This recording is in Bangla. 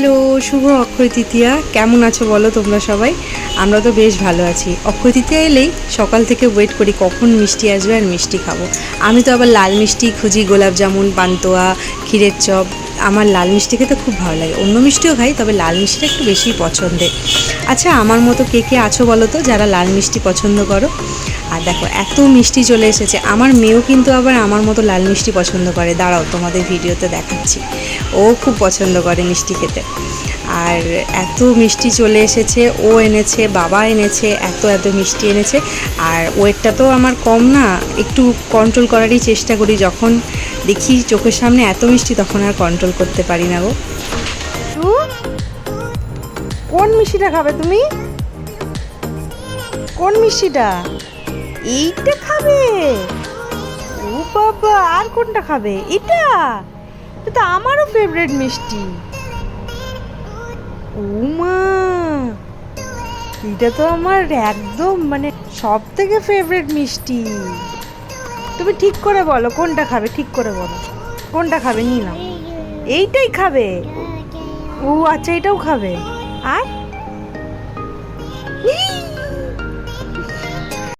হ্যালো, শুভ অক্ষয় তৃতীয়া। কেমন আছো বলো তোমরা সবাই? আমরা তো বেশ ভালো আছি। অক্ষয় তৃতীয়া এলেই সকাল থেকে ওয়েট করি কখন মিষ্টি আসবে আর মিষ্টি খাব। আমি তো আবার লাল মিষ্টি, খুঁজি গোলাপ জামুন, পান্তুয়া, ক্ষীরের চপ। আমার লাল মিষ্টি খেতে খুব ভালো লাগে। অন্য মিষ্টিও খাই, তবে লাল মিষ্টিটা একটু বেশি পছন্দের। আচ্ছা আমার মতো কে কে আছো বলো তো, যারা লাল মিষ্টি পছন্দ করো? আর দেখো, এত মিষ্টি চলে এসেছে। আমার মেয়েও কিন্তু আবার আমার মতো লাল মিষ্টি পছন্দ করে। দাঁড়াও, তোমাদের ভিডিওতে দেখাচ্ছি। ও খুব পছন্দ করে মিষ্টি খেতে। আর এত মিষ্টি চলে এসেছে। ও এনেছে, বাবা এনেছে, এত এত মিষ্টি এনেছে। আর ওয়েটটা তো আমার কম না, একটু কন্ট্রোল করারই চেষ্টা করি। যখন দেখি চোখের সামনে এত মিষ্টি, তখন আর কন্ট্রোল করতে পারি না গো। কোন মিষ্টিটা খাবে তুমি? কোন মিষ্টিটা? এইটা খাবে? ও বাবা, আর কোনটা খাবে? এটা? এটা তো আমারও ফেভারিট মিষ্টি। উমা, এটা তো আমার একদম মানে সব থেকে ফেভারিট মিষ্টি। তুমি ঠিক করে বলো, কোনটা খাবে? ঠিক করে বলো। কোনটা খাবে? নাও। এইটাই খাবে? ও আচ্ছা এটাও খাবে। আর!